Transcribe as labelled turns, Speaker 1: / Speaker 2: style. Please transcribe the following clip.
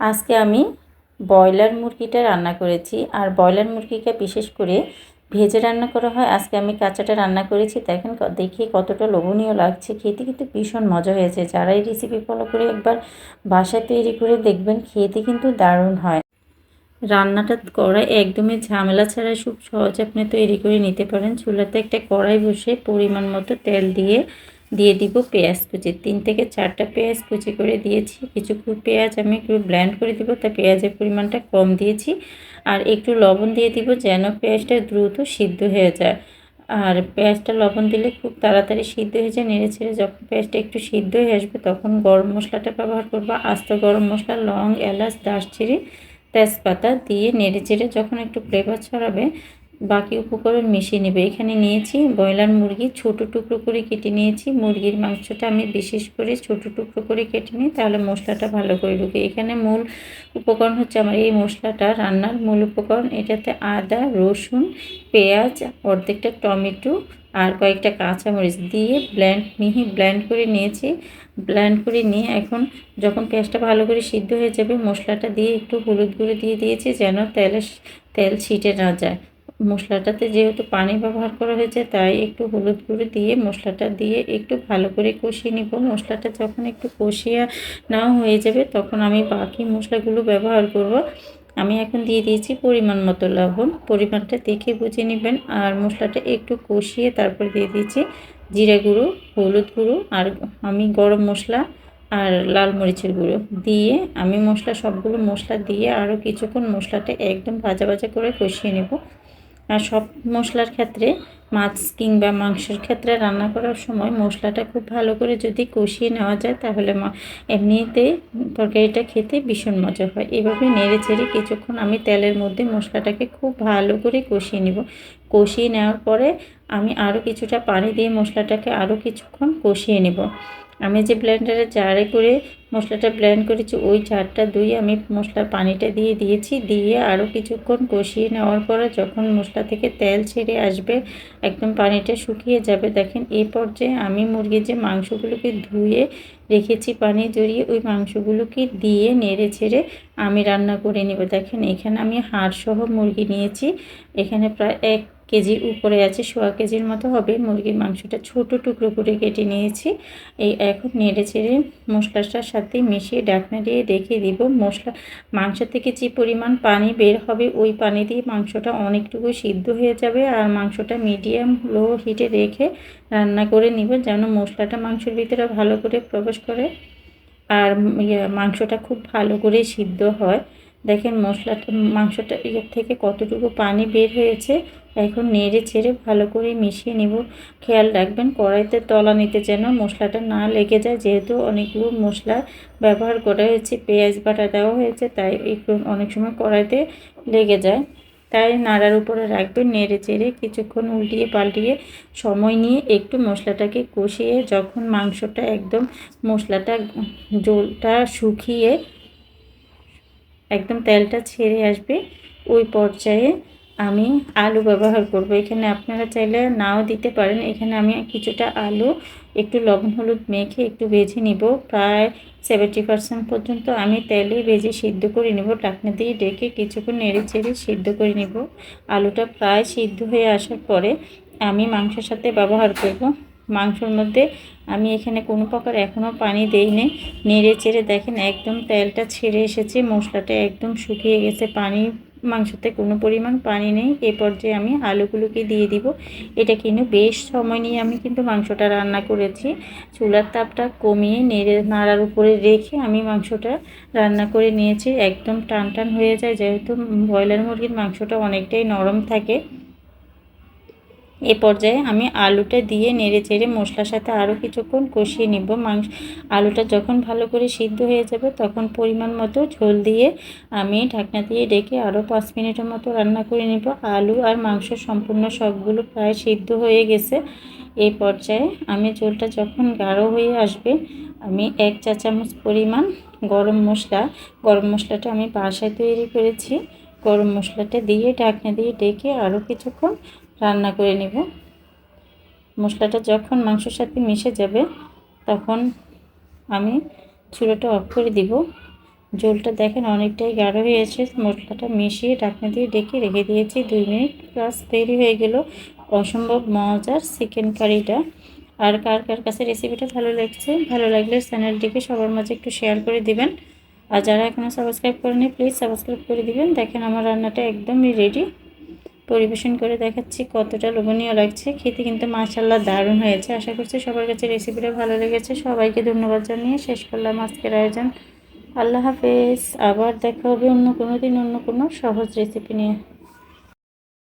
Speaker 1: আজকে আমি ব্রয়লার মুরগিটা রান্না করেছি। আর ব্রয়লার মুরগিকে বিশেষ করে ভেজে রান্না করা হয়। আজকে আমি কাঁচাটা রান্না করেছি। দেখেন দেখে কতটা লোভনীয় লাগছে। খেতে কিন্তু ভীষণ মজা হয়েছে। যারা এই রেসিপি ফলো করে একবার বাসায় তৈরি করে দেখবেন, খেতে কিন্তু দারুণ হয়। রান্নাটা করা একদমই ঝামেলা ছাড়া খুব সহজে আপনি তৈরি করে নিতে পারেন। চুলাতে একটা কড়াই বসে পরিমাণ মতো তেল দিয়ে দিয়ে দিব পেঁয়াজ কুচি। তিন থেকে চারটা পেঁয়াজ কুচি করে দিয়েছি। কিছু পেঁয়াজ আমি একটু ব্ল্যান্ড করে দিব, তা পেঁয়াজের পরিমাণটা কম দিয়েছি। আর একটু লবণ দিয়ে দিব যেন পেঁয়াজটা দ্রুত সিদ্ধ হয়ে যায়। আর পেঁয়াজটা লবণ দিলে খুব তাড়াতাড়ি সিদ্ধ হয়ে যায়। নেড়ে ছেড়ে যখন পেঁয়াজটা একটু সিদ্ধ হয়ে আসবে, তখন গরম মশলাটা ব্যবহার করব। আস্ত গরম মশলা, লং, এলাচ, দারচিনি, তেজপাতা দিয়ে নেড়ে চেড়ে যখন একটু ফ্লেভার ছড়াবে বাকি উপকরণ মিশিয়ে নেবে। এখানে নিয়েছি ব্রয়লার মুরগি, ছোট টুকরো করে কেটে নিয়েছি। মুরগির মাংসটা আমি বিশেষ করে ছোট টুকরো করে কেটে নিই, তাহলে মশলাটা ভালো করে ঢুকে। এখানে মূল উপকরণ হচ্ছে আমার এই মশলাটা, রান্নার মূল উপকরণ। এটাতে আদা, রসুন, পেঁয়াজ, অর্ধেকটা টমেটো আর কয়েকটা কাঁচামরিচ দিয়ে ব্ল্যান্ড মিহি ব্ল্যান্ড করে নিয়েছি। ব্ল্যান্ড করে নিয়ে এখন যখন পেঁয়াজটা ভালো করে সিদ্ধ হয়ে যাবে, মশলাটা দিয়ে একটু হলুদ গুঁড়ো দিয়ে দিয়েছি যেন তেলের তেল ছিটে না যায়। মশলাটাতে যেহেতু পানি ব্যবহার করা হয়েছে, তাই একটু হলুদ গুঁড়ো দিয়ে মশলাটা দিয়ে একটু ভালো করে কষিয়ে নিব। মশলাটা যখন একটু কষিয়ে নেওয়া হয়ে যাবে, তখন আমি বাকি মশলাগুলো ব্যবহার করব। আমি এখন দিয়ে দিয়েছি পরিমাণ মতো লবণ। পরিমাণটা দেখে বুঝে নেবেন। আর মশলাটা একটু কষিয়ে তারপর দিয়ে দিয়েছি জিরা গুঁড়ো, হলুদ গুঁড়ো আর আমি গরম মশলা আর লাল মরিচের গুঁড়ো। দিয়ে আমি মশলা, সবগুলো মশলা দিয়ে আরও কিছুক্ষণ মশলাটা একদম ভাজা ভাজা করে কষিয়ে নেব। সব মশলার ক্ষেত্রে মাছ কিংবা মাংসের ক্ষেত্রে রান্না করার সময় মশলাটা খুব ভালো করে যদি কষিয়ে নেওয়া যায়, তাহলে এমনিতে তরকারিটা খেতে ভীষণ মজা হয়। এভাবে নেড়ে চেড়ে কিছুক্ষণ আমি তেলের মধ্যে মশলাটাকে খুব ভালো করে কষিয়ে নেব। কষিয়ে নেওয়ার পরে আমি আরও কিছুটা পানি দিয়ে মশলাটাকে আরও কিছুক্ষণ কষিয়ে নেব। আমি যে ব্লেন্ডারে জারে করে মশলাটা ব্লেন্ড করেছি, ওই জারটা ধুয়ে আমি মশলার পানিটা দিয়ে দিয়েছি। দিয়ে আরও কিছুক্ষণ কষিয়ে নেওয়ার পরে যখন মশলা থেকে তেল ছেড়ে আসবে, একদম পানিটা শুকিয়ে যাবে। দেখেন এই পর্যায়ে আমি মুরগির যে মাংসগুলোকে ধুয়ে রেখেছি পানি জড়িয়ে, ওই মাংসগুলোকে দিয়ে নেড়ে ছেড়ে আমি রান্না করে নেব। দেখেন, এখানে আমি হাড়সহ মুরগি নিয়েছি। এখানে প্রায় এক কেজির উপরে আছে, সোয়া কেজির মতো হবে। মুরগির মাংসটা ছোট টুকরো করে কেটে নিয়েছি। এই এখন নেড়ে চেড়ে মশলাটার সাথে মিশিয়ে ডাকনা দিয়ে রেখে দিব। মশলা, মাংস থেকে যে পরিমাণ পানি বের হবে, ওই পানি দিয়ে মাংসটা অনেকটুকু সিদ্ধ হয়ে যাবে আর মাংসটা মিডিয়াম লো হিটে রেখে রান্না করে নিব যেন মশলাটা মাংসের ভিতরে ভালো করে প্রবেশ করে আর ইয়ে মাংসটা খুব ভালো করে সিদ্ধ হয়। দেখেন মশলাটা, মাংসটা এর থেকে কতটুকু পানি বের হয়েছে, এখন নেড়ে ছেড়ে ভালো করে মিশিয়ে নিব। খেয়াল রাখবেন, কড়াইতে তলা নিতে যেন মশলাটা না লেগে যায়, যেহেতু অনেকগুলো মশলা ব্যবহার করা হয়েছে, পেঁয়াজ বাটা দেওয়া হয়েছে, তাই একটু অনেক সময় কড়াইতে লেগে যায়। তাই নাড়ার উপরে রাখবেন, নেড়ে চেড়ে কিছুক্ষণ উল্টিয়ে পাল্টিয়ে সময় নিয়ে একটু মশলাটাকে কষিয়ে যখন মাংসটা একদম মশলাটা জলটা শুকিয়ে একদম তেলটা ছেড়ে আসবে। ওই পর্যায়ে আমি আলু ব্যবহার করব। এখানে আপনারা চাইলে নাও দিতে পারেন। এখানে আমি কিছুটা আলু, একটু লবণ, হলুদ মেখে একটু ভেজে নিব। প্রায় সেভেন্টি পার্সেন্ট পর্যন্ত আমি তেলে ভেজে সিদ্ধ করে নেব। টাকনা দিয়ে ডেকে কিছুক্ষণ নেড়ে চেড়ে সিদ্ধ করে নেব। আলুটা প্রায় সিদ্ধ হয়ে আসার পরে আমি মাংসের সাথে ব্যবহার করব। মাংসর মধ্যে। আমি এখানে কোনো প্রকার এখনও পানি দেইনি। নেড়ে চেড়ে দেখেন একদম তেলটা ছেড়ে এসেছে, মশলাটা একদম শুকিয়ে গেছে। পানি, মাংসতে কোনো পরিমাণ পানি নেই। এ পর্যায়ে আমি আলুগুলোকে দিয়ে দিব। এটা কিন্তু বেশ সময় নিয়ে আমি কিন্তু মাংসটা রান্না করেছি। চুলার তাপটা কমিয়ে নেড়ে নাড়ার উপরে রেখে আমি মাংসটা রান্না করে নিয়েছি। একদম টান টান হয়ে যায়, যেহেতু ব্রয়লার মুরগির মাংসটা অনেকটাই নরম থাকে। এ পর্যায়ে আমি আলুটা দিয়ে নেড়ে চেড়ে মশলার সাথে আরও কিছুক্ষণ কষিয়ে নিব। মাংস, আলুটা যখন ভালো করে সিদ্ধ হয়ে যাবে, তখন পরিমাণ মতো ঝোল দিয়ে আমি ঢাকনা দিয়ে ডেকে আরও পাঁচ মিনিটের মতো রান্না করে নিব। আলু আর মাংস সম্পূর্ণ সবগুলো প্রায় সিদ্ধ হয়ে গেছে। এই পর্যায়ে আমি ঝোলটা যখন গাঢ় হয়ে আসবে, আমি এক চা চামচ পরিমাণ গরম মশলা, গরম মশলাটা আমি বাসায় তৈরি করেছি। গরম মশলাটা দিয়ে ঢাকনা দিয়ে ডেকে আরও কিছুক্ষণ রান্না করে নেব। মশলাটা যখন মাংসের সাথে মিশে যাবে, তখন আমি চুলোটা অফ করে দিব। ঝোলটা দেখেন অনেকটাই গাঢ় হয়েছে। মশলাটা মিশিয়ে ঢাকনা দিয়ে ডেকে রেখে দিয়েছি। দুই মিনিট প্লাস তৈরি হয়ে গেল। অসম্ভব মজার চিকেন কারিটা আর কার কার কাছে রেসিপিটা ভালো লাগছে, ভালো লাগলে চ্যানেলটিকে সবার মাঝে একটু শেয়ার করে দিবেন। আর যারা এখনও সাবস্ক্রাইব করেনি প্লিজ সাবস্ক্রাইব করে দিবেন। দেখেন আমার রান্নাটা একদমই রেডি পরিবেশন করে দেখাচ্ছি কতটা লোভনীয় লাগছে। খেতে কিন্তু মাশাল্লাহ দারুণ হয়েছে। আশা করছি সবার কাছে রেসিপিটা ভালো লেগেছে। সবাইকে ধন্যবাদ জানিয়ে শেষ করলাম আজকের আয়োজন। আল্লাহ হাফেজ। আবার দেখা হবে অন্য কোনো দিন অন্য কোনো সহজ রেসিপি নিয়ে।